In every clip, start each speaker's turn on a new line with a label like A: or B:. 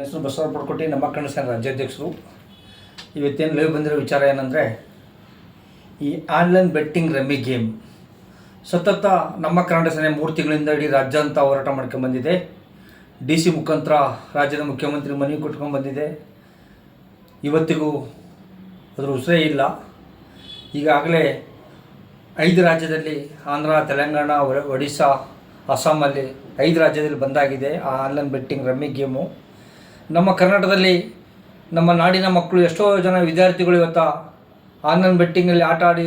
A: ನನ್ನ ಹೆಸರು ಬಸವರಾಜ ಪಡ್ಕೊಟ್ಟಿ ನಮ್ಮ ಕನ್ನಡ ಸೇನೆ ರಾಜ್ಯಾಧ್ಯಕ್ಷರು. ಇವತ್ತೇನು ಲೈವ್ ಬಂದಿರೋ ವಿಚಾರ ಏನಂದರೆ, ಈ ಆನ್ಲೈನ್ ಬೆಟ್ಟಿಂಗ್ ರಮ್ಮಿ ಗೇಮ್ ಸತತ ನಮ್ಮ ಕನ್ನಡ ಸೇನೆ ಮೂರು ತಿಂಗಳಿಂದ ಇಡೀ ರಾಜ್ಯಾಂತ ಹೋರಾಟ ಮಾಡ್ಕೊಂಡು ಬಂದಿದೆ. ಡಿ ಸಿ ಮುಖಾಂತರ ರಾಜ್ಯದ ಮುಖ್ಯಮಂತ್ರಿ ಮನವಿ ಕೊಟ್ಕೊಂಡು ಬಂದಿದೆ. ಇವತ್ತಿಗೂ ಅದರ ಉಸಿರೇ ಇಲ್ಲ. ಈಗಾಗಲೇ ಐದು ರಾಜ್ಯದಲ್ಲಿ ಆಂಧ್ರ, ತೆಲಂಗಾಣ ಒಡಿಸ್ಸಾ ಅಸ್ಸಾಮಲ್ಲಿ ಐದು ರಾಜ್ಯದಲ್ಲಿ ಬಂದಾಗಿದೆ ಆ ಆನ್ಲೈನ್ ಬೆಟ್ಟಿಂಗ್ ರಮ್ಮಿ ಗೇಮು ನಮ್ಮ ಕರ್ನಾಟಕದಲ್ಲಿ ನಮ್ಮ ನಾಡಿನ ಮಕ್ಕಳು ಎಷ್ಟೋ ಜನ ವಿದ್ಯಾರ್ಥಿಗಳು ಇವತ್ತು ಆನ್ಲೈನ್ ಬೆಟ್ಟಿಂಗಲ್ಲಿ ಆಟ ಆಡಿ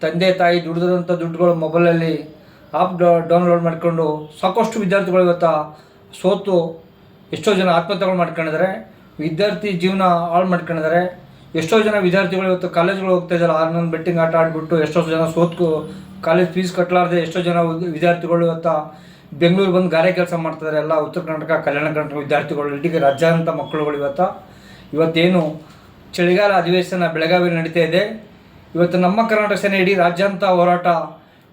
A: ತಂದೆ ತಾಯಿ ದುಡಿದಂಥ ದುಡ್ಡುಗಳು ಮೊಬೈಲಲ್ಲಿ ಆ್ಯಪ್ ಡೌನ್ಲೋಡ್ ಮಾಡಿಕೊಂಡು ಸಾಕಷ್ಟು ವಿದ್ಯಾರ್ಥಿಗಳು ಇವತ್ತು ಸೋತು ಎಷ್ಟೋ ಜನ ಆತ್ಮಹತ್ಯೆಗಳು ಮಾಡ್ಕೊಂಡಿದ್ದಾರೆ, ವಿದ್ಯಾರ್ಥಿ ಜೀವನ ಹಾಳು ಮಾಡ್ಕೊಂಡಿದ್ದಾರೆ. ಎಷ್ಟೋ ಜನ ವಿದ್ಯಾರ್ಥಿಗಳು ಇವತ್ತು ಕಾಲೇಜ್ಗಳು ಹೋಗ್ತಾ ಇದ್ದಾರೆ ಆನ್ಲೈನ್ ಬೆಟ್ಟಿಂಗ್ ಆಟ ಆಡಿಬಿಟ್ಟು ಎಷ್ಟೋ ಜನ ಸೋತ್ಕು, ಕಾಲೇಜ್ ಫೀಸ್ ಕಟ್ಟಲಾರ್ದೆ ಎಷ್ಟೋ ಜನ ವಿದ್ಯಾರ್ಥಿಗಳು ಇವತ್ತು ಬೆಂಗಳೂರು ಬಂದು ಗಾರೆ ಕೆಲಸ ಮಾಡ್ತಿದ್ದಾರೆ ಎಲ್ಲ ಉತ್ತರ ಕರ್ನಾಟಕ ಕಲ್ಯಾಣ ಕರ್ನಾಟಕ ವಿದ್ಯಾರ್ಥಿಗಳು, ಇಡೀ ರಾಜ್ಯಾಂತ ಮಕ್ಕಳುಗಳು ಇವತ್ತು. ಇವತ್ತೇನು ಚಳಿಗಾಲ ಅಧಿವೇಶನ ಬೆಳಗಾವಿ ನಡೀತಾ ಇದೆ. ಇವತ್ತು ನಮ್ಮ ಕರ್ನಾಟಕ ಸೇನೆ ಇಡೀ ರಾಜ್ಯಾಂತ ಹೋರಾಟ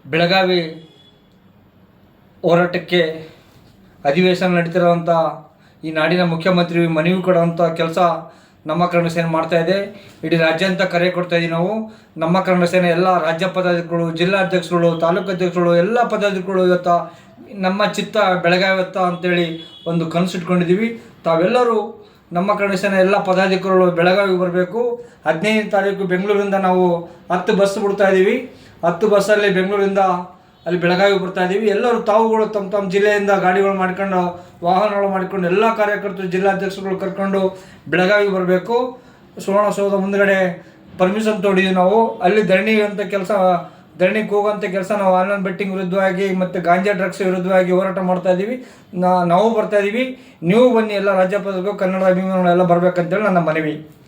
A: ಬೆಳಗಾವಿ ಹೋರಾಟಕ್ಕೆ ಅಧಿವೇಶನ ನಡೀತಿರುವಂಥ ಈ ನಾಡಿನ ಮುಖ್ಯಮಂತ್ರಿ ಮನವಿ ಕೊಡುವಂಥ ಕೆಲಸ ನಮ್ಮ ಕನ್ನಡ ಸೇನೆ ಮಾಡ್ತಾ ಇದೆ. ಇಡೀ ರಾಜ್ಯ ಅಂತ ಕರೆ ಕೊಡ್ತಾ ಇದ್ದೀವಿ ನಾವು. ನಮ್ಮ ಕನ್ನಡ ಸೇನೆ ಎಲ್ಲ ರಾಜ್ಯ ಪದಾಧಿಕಾರಿಗಳು, ಜಿಲ್ಲಾಧ್ಯಕ್ಷರುಗಳು, ತಾಲೂಕು ಅಧ್ಯಕ್ಷರುಗಳು, ಎಲ್ಲ ಪದಾಧಿಕಾರಿಗಳು ಇವತ್ತ ನಮ್ಮ ಚಿತ್ತ ಬೆಳಗಾವತ್ತ ಅಂತೇಳಿ ಒಂದು ಕನಸು ಇಟ್ಕೊಂಡಿದ್ದೀವಿ ತಾವೆಲ್ಲರೂ ನಮ್ಮ ಕನ್ನಡ ಸೇನೆ ಎಲ್ಲ ಪದಾಧಿಕಾರಿಗಳು ಬೆಳಗಾವಿಗೆ ಬರಬೇಕು. ಹದಿನೈದನೇ ತಾರೀಕು ಬೆಂಗಳೂರಿಂದ ನಾವು ಹತ್ತು ಬಸ್ ಬಿಡ್ತಾ ಇದ್ದೀವಿ ಹತ್ತು ಬಸ್ಸಲ್ಲಿ ಬೆಂಗಳೂರಿಂದ ಅಲ್ಲಿ ಬೆಳಗಾವಿ ಬರ್ತಾ ಇದ್ದೀವಿ ಎಲ್ಲರೂ ತಾವುಗಳು ತಮ್ಮ ತಮ್ಮ ಜಿಲ್ಲೆಯಿಂದ ಗಾಡಿಗಳು ಮಾಡ್ಕೊಂಡು, ವಾಹನಗಳು ಮಾಡ್ಕೊಂಡು, ಎಲ್ಲ ಕಾರ್ಯಕರ್ತರು ಜಿಲ್ಲಾಧ್ಯಕ್ಷರುಗಳು ಕರ್ಕೊಂಡು ಬೆಳಗಾವಿ ಬರಬೇಕು. ಸುವರ್ಣಸೌಧ ಮುಂದ್ಗಡೆ ಪರ್ಮಿಷನ್ ತೊಗೊಂಡಿದ್ದೀವಿ ನಾವು. ಅಲ್ಲಿ ಧರಣಿ ಅಂತ ಕೆಲಸ ಧರಣಿಗೆ ಹೋಗುವಂಥ ಕೆಲಸ ನಾವು ಆನ್ಲೈನ್ ಬೆಟ್ಟಿಂಗ್ ವಿರುದ್ಧವಾಗಿ ಮತ್ತು ಗಾಂಜಾ ಡ್ರಗ್ಸ್ ವಿರುದ್ಧವಾಗಿ ಹೋರಾಟ ಮಾಡ್ತಾ ಇದ್ದೀವಿ ನಾವು ಬರ್ತಾ ಇದ್ದೀವಿ ನೀವು ಬನ್ನಿ, ಎಲ್ಲ ರಾಜ್ಯಪಾಲರಿಗೂ ಕನ್ನಡ ಅಭಿಮಾನಿಗಳೆಲ್ಲ ಬರಬೇಕಂತೇಳಿ ನನ್ನ ಮನವಿ.